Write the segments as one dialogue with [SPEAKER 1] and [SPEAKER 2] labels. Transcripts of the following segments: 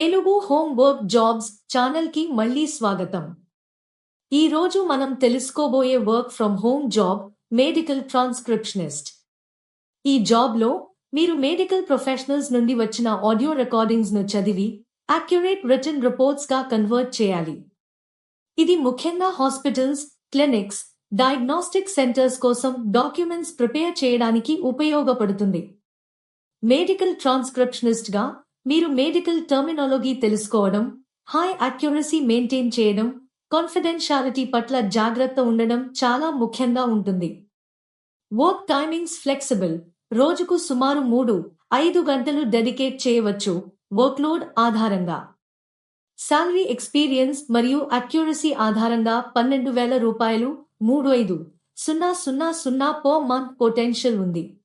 [SPEAKER 1] Telugu home work jobs ఛానల్కి మళ్ళీ స్వాగతం. ఈ రోజు మనం తెలుసుకోబోయే work from home job medical transcriptionist. ఈ జాబ్లో మీరు మెడికల్ ప్రొఫెషనల్స్ నుండి వచ్చిన ఆడియో రికార్డింగ్స్ను చదివి అక్యురేట్ రిటర్న్ రిపోర్ట్స్గా కన్వర్ట్ చేయాలి. ఇది ముఖ్యంగా హాస్పిటల్స్ క్లినిక్స్ డయాగ్నోస్టిక్ సెంటర్స్ కోసం డాక్యుమెంట్స్ ప్రిపేర్ చేయడానికి ఉపయోగపడుతుంది. మెడికల్ ట్రాన్స్క్రిప్షనిస్ట్గా మీరు మెడికల్ టర్మినాలజీ తెలుసుకోవడం హై అక్యురసీ మెయింటైన్ చేయడం కాన్ఫిడెన్షియాలిటీ పట్ల జాగ్రత్త ఉండడం చాలా ముఖ్యంగా ఉంటుంది. వర్క్ టైమింగ్స్ ఫ్లెక్సిబుల్ రోజుకు సుమారు మూడు ఐదు గంటలు డెడికేట్ చేయవచ్చు వర్క్లోడ్ ఆధారంగా. శాలరీ ఎక్స్పీరియన్స్ మరియు అక్యురసీ ఆధారంగా పన్నెండు వేల రూపాయలు మూడు ఐదు సున్నా సున్నా సున్నా పర్ మంత్ పొటెన్షియల్ ఉంది.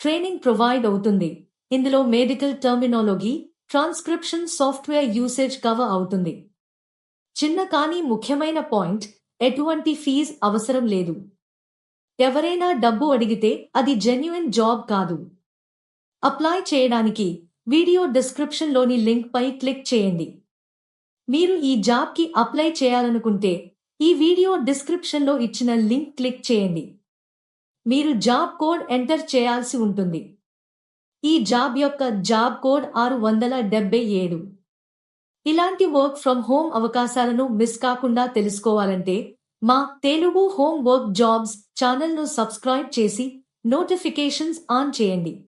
[SPEAKER 1] ట్రైనింగ్ ప్రొవైడ్ అవుతుంది. ఇందులో medical terminology transcription software usage cover అవుతుంది. చిన్న కానీ ముఖ్యమైన పాయింట్ ఎటువంటి ఫీజ్ అవసరం లేదు. ఎవరైనా డబ్బు అడిగితే అది జెన్యున్ జాబ్ కాదు. అప్లై చేయడానికి వీడియో డిస్క్రిప్షన్లోని లింక్పై క్లిక్ చేయండి. మీరు ఈ జాబ్కి అప్లై చేయాలనుకుంటే ఈ వీడియో డిస్క్రిప్షన్లో ఇచ్చిన లింక్ క్లిక్ చేయండి. మీరు జాబ్ కోడ్ ఎంటర్ చేయాల్సి ఉంటుంది. ఈ జాబ్ యొక్క జాబ్ కోడ్ ఆరు వందల డెబ్బై ఏడు. ఇలాంటి వర్క్ ఫ్రమ్ హోమ్ అవకాశాలను మిస్ కాకుండా తెలుసుకోవాలంటే మా తెలుగు హోమ్ వర్క్ జాబ్స్ ఛానల్ను సబ్స్క్రైబ్ చేసి నోటిఫికేషన్స్ ఆన్ చేయండి.